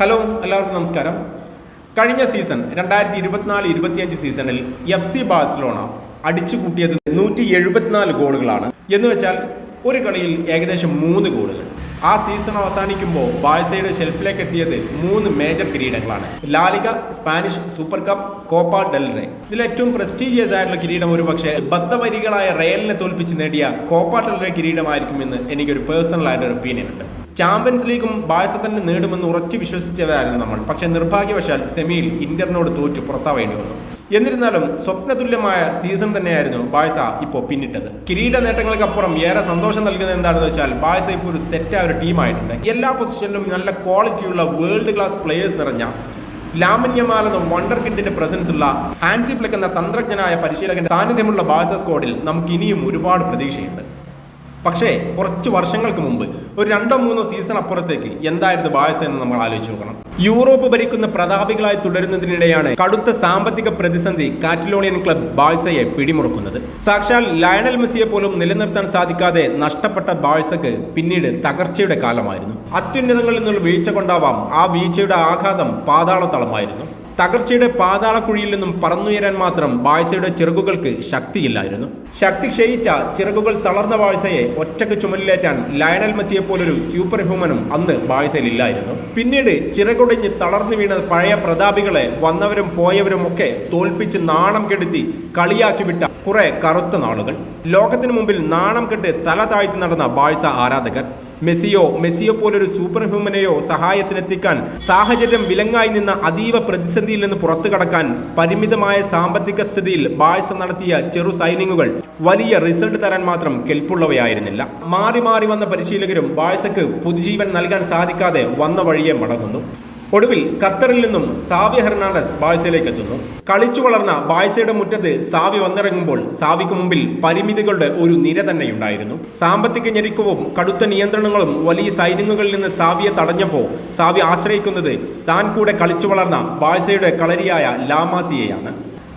Hello എല്ലാവർക്കും നമസ്കാരം. കഴിഞ്ഞ സീസൺ രണ്ടായിരത്തി ഇരുപത്തിനാല് ഇരുപത്തിയഞ്ച് സീസണിൽ എഫ് സി ബാഴ്സലോണ അടിച്ചു കൂട്ടിയത് നൂറ്റി എഴുപത്തിനാല് ഗോളുകളാണ്. എന്ന് വെച്ചാൽ ഒരു കളിയിൽ ഏകദേശം മൂന്ന് ഗോളുകൾ. ആ സീസൺ അവസാനിക്കുമ്പോൾ ബാഴ്സയുടെ ഷെൽഫിലേക്ക് എത്തിയത് മൂന്ന് major കിരീടങ്ങളാണ്. La Liga Spanish super cup Copa del Rey ഇതിൽ ഏറ്റവും പ്രസ്റ്റീജിയസ് ആയിട്ടുള്ള കിരീടം ഒരു പക്ഷേ ബദ്ധവരികളായ റയലിനെ തോൽപ്പിച്ച് നേടിയ കോപ്പ ഡെൽറെ കിരീടമായിരിക്കുമെന്ന് എനിക്കൊരു പേഴ്സണൽ ആയിട്ടൊരു ഒപ്പീനിയൻ ഉണ്ട്. ചാമ്പ്യൻസ് ലീഗും ബാഴ്സ തന്നെ നേടുമെന്ന് ഉറച്ചു വിശ്വസിച്ചവരായിരുന്നു നമ്മൾ. പക്ഷേ നിർഭാഗ്യവശാൽ സെമിയിൽ ഇന്റർനോട് തോറ്റു പുറത്താവേണ്ടി വന്നു. എന്നിരുന്നാലും സ്വപ്നതുല്യമായ സീസൺ തന്നെയായിരുന്നു ബാഴ്സ ഇപ്പോൾ പിന്നിട്ടത്. കിരീട നേട്ടങ്ങൾക്കപ്പുറം ഏറെ സന്തോഷം നൽകുന്നത് എന്താണെന്ന് വെച്ചാൽ ബാഴ്സ ഇപ്പോൾ ഒരു സെറ്റായ ഒരു ടീമായിട്ടുണ്ട്. എല്ലാ പൊസിഷനിലും നല്ല ക്വാളിറ്റിയുള്ള വേൾഡ് ക്ലാസ് പ്ലേയേഴ്സ് നിറഞ്ഞ ലാമന്യമാൽ എന്ന വണ്ടർ കിഡിന്റെ പ്രസൻസ് ഉള്ള ഹാൻസി ഫ്ലെക്ക് എന്ന തന്ത്രജ്ഞനായ പരിശീലകന്റെ സാന്നിധ്യമുള്ള ബാഴ്സ സ്ക്വാഡിൽ നമുക്ക് ഇനിയും ഒരുപാട് പ്രതീക്ഷയുണ്ട്. പക്ഷേ കുറച്ച് വർഷങ്ങൾക്ക് മുമ്പ് ഒരു രണ്ടോ മൂന്നോ സീസൺ അപ്പുറത്തേക്ക് എന്തായിരുന്നു ബാഴ്സ എന്ന് നമ്മൾ ആലോചിച്ച് നോക്കണം. യൂറോപ്പ് ഭരിക്കുന്ന പ്രതാപികളായി തുടരുന്നതിനിടെയാണ് കടുത്ത സാമ്പത്തിക പ്രതിസന്ധി കാറ്റലോണിയൻ ക്ലബ് ബാഴ്സയെ പിടിമുറുക്കുന്നത്. സാക്ഷാൽ ലയണൽ മെസ്സിയെ പോലും നിലനിർത്താൻ സാധിക്കാതെ നഷ്ടപ്പെട്ട ബാഴ്സക്ക് പിന്നീട് തകർച്ചയുടെ കാലമായിരുന്നു. അത്യുന്നതങ്ങളിൽ നിന്നുള്ള വീഴ്ച കൊണ്ടാവാം ആ വീഴ്ചയുടെ ആഘാതം പാതാളത്തളമായിരുന്നു തകർച്ചയുടെ പാതാളക്കുഴിയിൽ നിന്നും പറന്നുയരാൻ മാത്രം ബാഴ്സയുടെ ചിറകുകൾക്ക് ശക്തിയില്ലായിരുന്നു. ശക്തി ക്ഷയിച്ച ചിറകുകൾ തളർന്ന ബാഴ്സയെ ഒറ്റയ്ക്ക് ചുമലിലേറ്റാൻ ലയണൽ മെസ്സിയെ പോലൊരു സൂപ്പർ ഹ്യൂമനും അന്ന് ബാഴ്സയിൽ ഇല്ലായിരുന്നു. പിന്നീട് ചിറകുടഞ്ഞ് തളർന്നു വീണ പഴയ പ്രതാപികളെ വന്നവരും പോയവരും ഒക്കെ തോൽപ്പിച്ച് നാണം കെടുത്തി കളിയാക്കി വിട്ട കുറെ കറുത്ത നാളുകൾ. ലോകത്തിനു മുമ്പിൽ നാണം കെട്ട് തല താഴ്ത്തി നടന്ന ബാഴ്സ ആരാധകർ മെസ്സിയോ മെസ്സിയോ പോലൊരു സൂപ്പർ ഹ്യൂമനെയോ സഹായത്തിനെത്തിക്കാൻ സാഹചര്യം വിലങ്ങായി നിന്ന അതീവ പ്രതിസന്ധിയിൽ നിന്ന് പുറത്തു കടക്കാൻ പരിമിതമായ സാമ്പത്തിക സ്ഥിതിയിൽ ബാഴ്സ നടത്തിയ ചെറു സൈനിങ്ങുകൾ വലിയ റിസൾട്ട് തരാൻ മാത്രം കെൽപ്പുള്ളവയായിരുന്നില്ല. മാറി മാറി വന്ന പരിശീലകരും ബാഴ്സക്ക് പുതുജീവൻ നൽകാൻ സാധിക്കാതെ വന്ന വഴിയെ മടങ്ങുന്നു. ഒടുവിൽ ഖത്തറിൽ നിന്നും സാവി ഹെർണാണ്ടസ് ബാഴ്സയിലേക്ക് എത്തുന്നു. കളിച്ചു വളർന്ന ബാഴ്സയുടെ മുറ്റത്ത് സാവി വന്നിറങ്ങുമ്പോൾ സാവിക്ക് മുമ്പിൽ പരിമിതികളുടെ ഒരു നിര തന്നെയുണ്ടായിരുന്നു. സാമ്പത്തിക ഞെരുക്കവും കടുത്ത നിയന്ത്രണങ്ങളും വലിയ സൈന്യങ്ങളിൽ നിന്ന് സാവിയെ തടഞ്ഞപ്പോൾ സാവി ആശ്രയിക്കുന്നത് താൻ കൂടെ കളിച്ചു വളർന്ന ബാഴ്സയുടെ കളരിയായ ലാമാസിയെയാണ്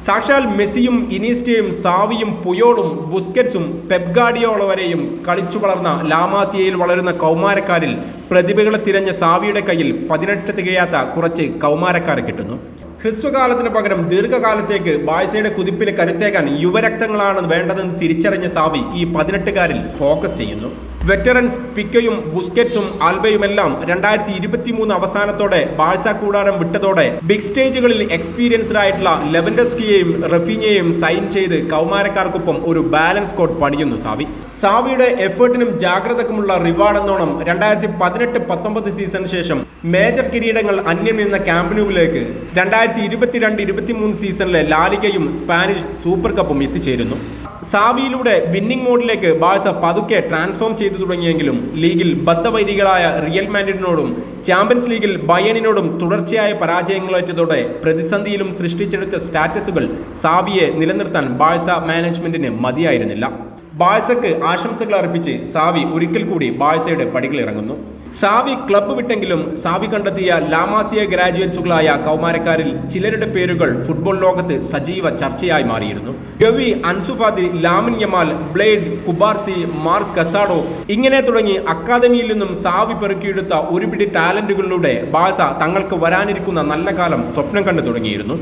സാക്ഷാൽ മെസ്സിയും ഇനീസ്റ്റയും സാവിയും പുയോളും ബുസ്കറ്റ്സും പെപ്ഗാഡിയോള വരെയും കളിച്ചു വളർന്ന ലാമാസിയയിൽ വളരുന്ന കൗമാരക്കാരിൽ പ്രതിഭകളെ തിരഞ്ഞ സാവിയുടെ കയ്യിൽ പതിനെട്ട് തികയാത്ത കുറച്ച് കൗമാരക്കാരെ കിട്ടുന്നു. ഹ്രസ്വകാലത്തിന് പകരം ദീർഘകാലത്തേക്ക് ബാഴ്സയുടെ കുതിപ്പിന് കരുത്തേക്കാൻ യുവരക്തങ്ങളാണ് വേണ്ടതെന്ന് തിരിച്ചറിഞ്ഞ സാവി ഈ പതിനെട്ടുകാരിൽ ഫോക്കസ് ചെയ്യുന്നു. വെറ്ററൻസ് പിക്കയും ബുസ്കറ്റ്സും ആൽബയുമെല്ലാം രണ്ടായിരത്തി ഇരുപത്തി മൂന്ന് അവസാനത്തോടെ ബാഴ്സ കൂടാരം വിട്ടതോടെ ബിഗ് സ്റ്റേജുകളിൽ എക്സ്പീരിയൻസ്ഡ് ആയിട്ടുള്ള ലെവൻഡസ്കിയെയും റഫീനയെയും സൈൻ ചെയ്ത് കൗമാരക്കാർക്കൊപ്പം ഒരു ബാലൻസ് കോഡ് പണിയുന്നു സാവി. സാവിയുടെ എഫേർട്ടിനും ജാഗ്രതക്കുമുള്ള റിവാർഡ് എന്നോണം രണ്ടായിരത്തി പതിനെട്ട് പത്തൊമ്പത് സീസണിന് ശേഷം മേജർ കിരീടങ്ങൾ അന്യം നിന്ന ക്യാമ്പിനുവിലേക്ക് രണ്ടായിരത്തി ഇരുപത്തിരണ്ട് ഇരുപത്തിമൂന്ന് സീസണിലെ ലാലികയും സ്പാനിഷ് സൂപ്പർ കപ്പും എത്തിച്ചേരുന്നു. സാവിയിലൂടെ വിന്നിംഗ് മോഡിലേക്ക് ബാഴ്സ പതുക്കെ ട്രാൻസ്ഫോം ചെയ്തു തുടങ്ങിയെങ്കിലും ലീഗിൽ ബദ്ധവൈദികളായ റിയൽ മാൻഡിനോടും ചാമ്പ്യൻസ് ലീഗിൽ ബയണിനോടും തുടർച്ചയായ പരാജയങ്ങളേറ്റതോടെ പ്രതിസന്ധിയിലും സൃഷ്ടിച്ചെടുത്ത സ്റ്റാറ്റസുകൾ സാവിയെ നിലനിർത്താൻ ബാഴ്സ മാനേജ്മെന്റിന് മതിയായിരുന്നില്ല. ബാഴ്സക്ക് ആശംസകൾ അർപ്പിച്ച് സാവി ഒരിക്കൽ കൂടി ബാഴ്സയുടെ പടികളിറങ്ങുന്നു സാവി ക്ലബ്ബ് വിട്ടെങ്കിലും സാവി കണ്ടെത്തിയ ലാമാസിയ ഗ്രാജുവേറ്റ്സുകളായ കൗമാരക്കാരിൽ ചിലരുടെ പേരുകൾ ഫുട്ബോൾ ലോകത്ത് സജീവ ചർച്ചയായി മാറിയിരുന്നു. Gavi Ansu Fati Lamine Yamal blade Cubarsi Marc Casado ഇങ്ങനെ തുടങ്ങി അക്കാദമിയിൽ നിന്നും സാവി പെറുക്കിയെടുത്ത ഒരുപിടി ടാലന്റുകളിലൂടെ ബാഴ്സ തങ്ങൾക്ക് വരാനിരിക്കുന്ന നല്ല കാലം സ്വപ്നം കണ്ടു തുടങ്ങിയിരുന്നു.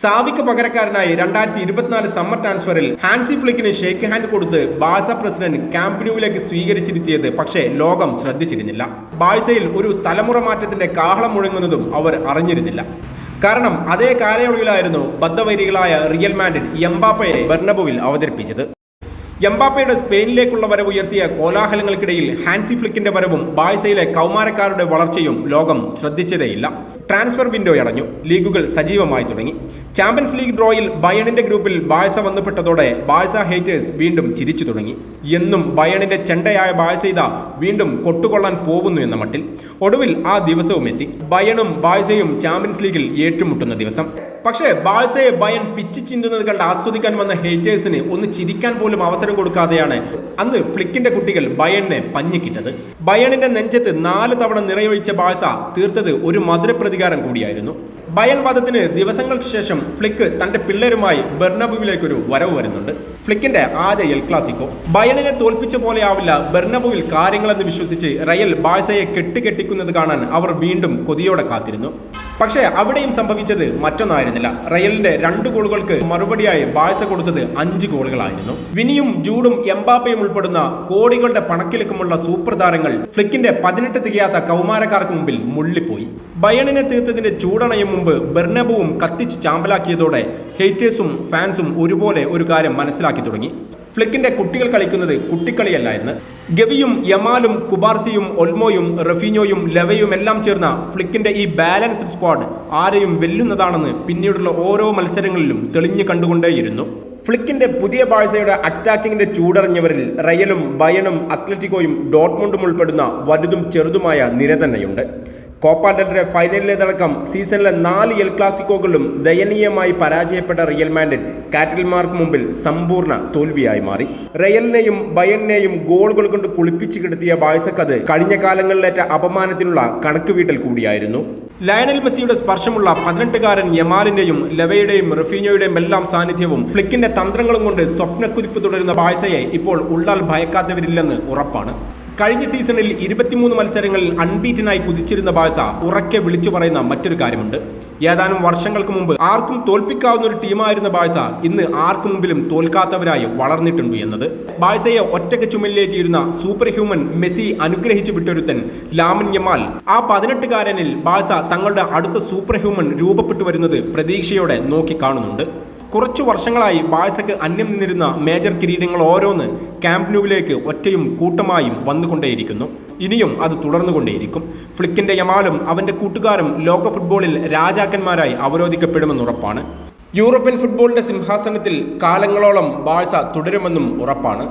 സാവിക്ക് പകരക്കാരനായി രണ്ടായിരത്തി ഇരുപത്തിനാല് സമ്മർ ട്രാൻസ്ഫറിൽ ഹാൻസി ഫ്ലിക്കിന് ഷേക്ക് ഹാൻഡ് കൊടുത്ത് ബാഴ്സ പ്രസിഡന്റ് ക്യാമ്പിനുവിലേക്ക് സ്വീകരിച്ചിരുത്തിയത് പക്ഷേ ലോകം ശ്രദ്ധിച്ചിരുന്നില്ല. ബാഴ്സയിൽ ഒരു തലമുറ മാറ്റത്തിന്റെ കാഹളം മുഴങ്ങുന്നതും അവർ അറിഞ്ഞിരുന്നില്ല. കാരണം അതേ കാലയളവിലായിരുന്നു ബദ്ധവൈരികളായ റിയൽ മാൻഡിൻ എംബാപ്പയെ ബെർണബുവിൽ അവതരിപ്പിച്ചത്. എംബാപ്പയുടെ സ്പെയിനിലേക്കുള്ള വരവ് ഉയർത്തിയ കോലാഹലങ്ങൾക്കിടയിൽ ഹാൻസി ഫ്ലിക്കിന്റെ വരവും ബാഴ്സയിലെ കൗമാരക്കാരുടെ വളർച്ചയും ലോകം ശ്രദ്ധിച്ചതേയില്ല. ട്രാൻസ്ഫർ വിൻഡോ അടഞ്ഞു. ലീഗുകൾ സജീവമായി തുടങ്ങി. ചാമ്പ്യൻസ് ലീഗ് ഡ്രോയിൽ ബയണിന്റെ ഗ്രൂപ്പിൽ ബാഴ്സ വന്നുപെട്ടതോടെ ബാഴ്സ ഹേറ്റേഴ്സ് വീണ്ടും ചിരിച്ചു തുടങ്ങി. എന്നും ബയണിന്റെ ചെണ്ടയായ ബാഴ്സ വീണ്ടും കൊട്ടുകൊള്ളാൻ പോകുന്നു എന്ന മട്ടിൽ. ഒടുവിൽ ആ ദിവസവും എത്തി ബയണും ബാഴ്സയും ചാമ്പ്യൻസ് ലീഗിൽ ഏറ്റുമുട്ടുന്ന ദിവസം. പക്ഷേ ബാഴ്സയെ ബയൺ പിച്ച് ചിന്തുന്നത് കണ്ട് ആസ്വദിക്കാൻ വന്ന ഹേറ്റേഴ്സിന് ഒന്ന് ചിരിക്കാൻ പോലും അവസരം കൊടുക്കാതെയാണ് അന്ന് ഫ്ലിക്കിന്റെ കുട്ടികൾ ബയണിനെ പഞ്ഞിക്കിട്ടത് ബയണിന്റെ നെഞ്ചത്ത് നാല് തവണ നിറയൊഴിച്ച ബാഴ്സ തീർത്തത് ഒരു മധുര പ്രതികാരം കൂടിയായിരുന്നു. ബയൺ വധത്തിന് ദിവസങ്ങൾക്ക് ശേഷം ഫ്ലിക്ക് തന്റെ പിള്ളേരുമായി ബെർണബുവിലേക്കൊരു വരവ് വരുന്നുണ്ട്. ഫ്ലിക്കിന്റെ ആദ്യ എൽ ക്ലാസിക്കോ. ബയണിനെ തോൽപ്പിച്ച പോലെയാവില്ല ബെർണബുവിൽ കാര്യങ്ങളെന്ന് വിശ്വസിച്ച് റയൽ ബാഴ്സയെ കെട്ടുകെട്ടിക്കുന്നത് കാണാൻ അവർ വീണ്ടും കൊതിയോടെ കാത്തിരുന്നു. പക്ഷേ അവിടെയും സംഭവിച്ചത് മറ്റൊന്നായിരുന്നില്ല. റയലിന്റെ രണ്ട് ഗോളുകൾക്ക് മറുപടിയായി ബാഴ്സ കൊടുത്തത് അഞ്ച് ഗോളുകളായിരുന്നു. വിനിയും ജൂഡും എംബാപ്പയും ഉൾപ്പെടുന്ന കോടികളുടെ പണക്കിലക്കുമുള്ള സൂപ്പർ താരങ്ങൾ ഫ്ലിക്കിന്റെ പതിനെട്ട് തികയാത്ത കൗമാരക്കാർക്ക് മുമ്പിൽ മുള്ളിപ്പോയി. ബയണിനെ തീർത്തതിന്റെ ചൂടണയും മുമ്പ് ബെർണബുവും കത്തിച്ച് ചാമ്പലാക്കിയതോടെ ഹേറ്റേഴ്സും ഫാൻസും ഒരുപോലെ ഒരു കാര്യം മനസ്സിലാക്കി തുടങ്ങി. ഫ്ലിക്കിന്റെ കുട്ടികൾ കളിക്കുന്നത് കുട്ടിക്കളിയല്ല എന്ന്. ഗവിയും യമാലും കുബാർസിയും ഒൽമോയും റഫീനോയും ലെവയും എല്ലാം ചേർന്ന ഫ്ലിക്കിന്റെ ഈ ബാലൻസ്ഡ് സ്ക്വാഡ് ആരെയും വെല്ലുന്നതാണെന്ന് പിന്നീടുള്ള ഓരോ മത്സരങ്ങളിലും തെളിഞ്ഞു കണ്ടുകൊണ്ടേയിരുന്നു. ഫ്ലിക്കിന്റെ പുതിയ ബാഴ്സയുടെ അറ്റാക്കിങ്ങിന്റെ ചൂടറിഞ്ഞവരിൽ റയലും ബയണും അത്ലറ്റിക്കോയും ഡോട്ട്മുണ്ടും ഉൾപ്പെടുന്ന വലുതും ചെറുതുമായ നിര തന്നെയുണ്ട്. കോപ്പ ഡെൽറെ ഫൈനലിലേതടക്കം സീസണിലെ നാല് എൽ ക്ലാസിക്കോകളിലും ദയനീയമായി പരാജയപ്പെട്ട റിയൽ മാൻഡിൻ കാറ്റൽമാർക്ക് മുമ്പിൽ സമ്പൂർണ തോൽവിയായി മാറി. റയലിനെയും ബയണിനെയും ഗോളുകൾ കൊണ്ട് കുളിപ്പിച്ച് കിടത്തിയ ബാഴ്സക്കത് കഴിഞ്ഞ കാലങ്ങളിലേറ്റ അപമാനത്തിനുള്ള കണക്കുവീട്ടൽ കൂടിയായിരുന്നു. ലയണൽ മെസ്സിയുടെ സ്പർശമുള്ള പതിനെട്ടുകാരൻ യമാലിന്റെയും ലവയുടെയും റഫീനോയുടെയും എല്ലാം സാന്നിധ്യവും ഫ്ലിക്കിന്റെ തന്ത്രങ്ങളും കൊണ്ട് സ്വപ്നക്കുതിപ്പ് തുടരുന്ന ബാഴ്സയെ ഇപ്പോൾ ഉള്ളാൽ ഭയക്കാത്തവരില്ലെന്ന് ഉറപ്പാണ്. കഴിഞ്ഞ സീസണിൽ ഇരുപത്തിമൂന്ന് മത്സരങ്ങളിൽ അൺബീറ്റനായി കുതിച്ചിരുന്ന ബാഴ്സ ഉറക്കെ വിളിച്ചു പറയുന്ന മറ്റൊരു കാര്യമുണ്ട്. ഏതാനും വർഷങ്ങൾക്ക് മുമ്പ് ആർക്കും തോൽപ്പിക്കാവുന്ന ഒരു ടീമായിരുന്ന ബാഴ്സ ഇന്ന് ആർക്കു മുമ്പിലും തോൽക്കാത്തവരായി വളർന്നിട്ടുണ്ട് എന്നത്. ബാഴ്സയെ ഒറ്റയ്ക്ക് ചുമലിലേറ്റിയിരുന്ന സൂപ്പർ ഹ്യൂമൻ മെസ്സി അനുഗ്രഹിച്ചു വിട്ടൊരുത്തൻ ലാമൻ യമാൽ. ആ പതിനെട്ടുകാരനിൽ ബാഴ്സ തങ്ങളുടെ അടുത്ത സൂപ്പർ ഹ്യൂമൻ രൂപപ്പെട്ടു വരുന്നത് പ്രതീക്ഷയോടെ നോക്കി കാണുന്നുണ്ട്. കുറച്ചു വർഷങ്ങളായി ബാഴ്സയ്ക്ക് അന്യം നിന്നിരുന്ന മേജർ കിരീടങ്ങൾ ഓരോന്ന് ക്യാമ്പ് ന്യൂവിലേക്ക് ഒറ്റയും കൂട്ടമായും വന്നുകൊണ്ടേയിരിക്കുന്നു. ഇനിയും അത് തുടർന്നുകൊണ്ടേയിരിക്കും. ഫ്ലിക്കിന്റെ യമാലും അവന്റെ കൂട്ടുകാരും ലോക ഫുട്ബോളിൽ രാജാക്കന്മാരായി അവരോധിക്കപ്പെടുമെന്നുറപ്പാണ് യൂറോപ്യൻ ഫുട്ബോളിന്റെ സിംഹാസനത്തിൽ കാലങ്ങളോളം ബാഴ്സ തുടരുമെന്നും ഉറപ്പാണ്.